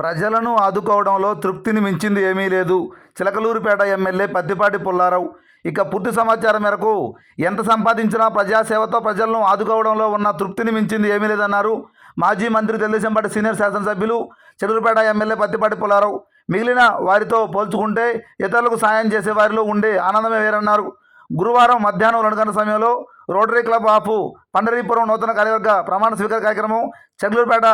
ప్రజలను ఆదుకోవడంలో తృప్తిని మించింది ఏమీ లేదు. చిలకలూరుపేట ఎమ్మెల్యే పత్తిపాటి పుల్లారావు. ఇక పూర్తి సమాచారం మేరకు ఎంత సంపాదించినా ప్రజాసేవతో ప్రజలను ఆదుకోవడంలో ఉన్న తృప్తిని మించింది ఏమీ లేదన్నారు. మాజీ మంత్రి తెలుగుదేశం పార్టీ సీనియర్ శాసనసభ్యులు చిలకలూరుపేట ఎమ్మెల్యే పత్తిపాటి పుల్లారావు. మిగిలిన వారితో పోల్చుకుంటే ఇతరులకు సాయం చేసే వారిలో ఉండే ఆనందమే వేరన్నారు. గురువారం మధ్యాహ్నం రెండు గంటల సమయంలో రోటరీ క్లబ్ ఆఫ్ పండరీపురం నూతన కార్యవర్గ ప్రమాణ స్వీకార కార్యక్రమం చెగ్లూరుపేట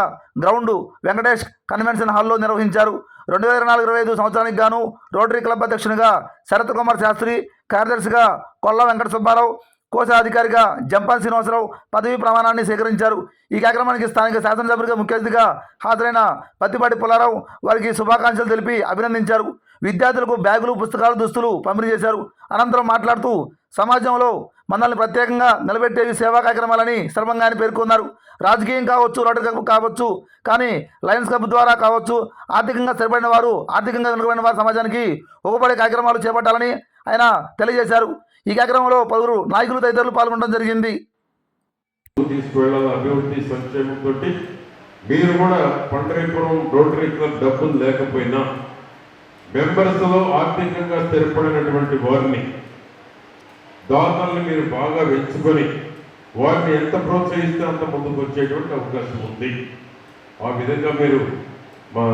గ్రౌండ్ వెంకటేష్ కన్వెన్షన్ హాల్లో నిర్వహించారు. రెండు వేల నాలుగు ఇరవై ఐదు సంవత్సరానికి గాను రోటరీ క్లబ్ అధ్యక్షునిగా శరత్ కుమార్ శాస్త్రి కార్యదర్శిగా కొల్ల వెంకట సుబ్బారావు కోశాధికారిగా జంపాన్ శ్రీనివాసరావు పదవీ ప్రమాణాన్ని స్వీకరించారు. ఈ కార్యక్రమానికి స్థానిక శాసనసభ్యుడిగా ముఖ్య అతిథిగా హాజరైన పత్తిపాటి పుల్లారావు వారికి శుభాకాంక్షలు తెలిపి అభినందించారు. విద్యార్థులకు బ్యాగులు పుస్తకాలు దుస్తులు పంపిణీ చేశారు. అనంతరం మాట్లాడుతూ సమాజంలో మనల్ని ప్రత్యేకంగా నిలబెట్టేవి సేవా కార్యక్రమాలని సర్వంగా ఆయన పేర్కొన్నారు. రాజకీయం కావచ్చు రోడ్డు కావచ్చు కానీ లయన్స్ క్లబ్ ద్వారా కావచ్చు ఆర్థికంగా స్థిరపడిన వారు ఆర్థికంగా వెనుకబడిన వారు సమాజానికి ఉపపడే కార్యక్రమాలు చేపట్టాలని ఆయన తెలియజేశారు. ఈ కార్యక్రమంలో పలువురు నాయకులు తదితరులు పాల్గొనడం జరిగింది. అభివృద్ధి సంక్షేమంతో మీరు కూడా పండరీపురం రోటరీ క్లబ్ డబ్బులు లేకపోయినా మెంబర్స్లో ఆర్థికంగా స్థిరపడినటువంటి వారిని దాతల్ని మీరు బాగా పెంచుకొని వారిని ఎంత ప్రోత్సహిస్తే అంత ముందుకు వచ్చేటువంటి అవకాశం ఉంది. ఆ విధంగా మీరు మా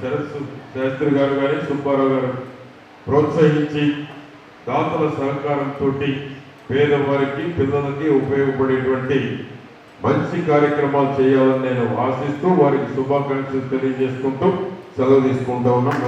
శరత్ శాస్త్రి గారు కానీ సుబ్బారావు గారు ప్రోత్సహించి దాతల సహకారంతో పేదవారికి పిల్లలకి ఉపయోగపడేటువంటి మంచి కార్యక్రమాలు చేయాలని నేను ఆశిస్తూ వారికి శుభాకాంక్షలు తెలియజేసుకుంటూ సెలవు తీసుకుంటూ ఉన్నాం.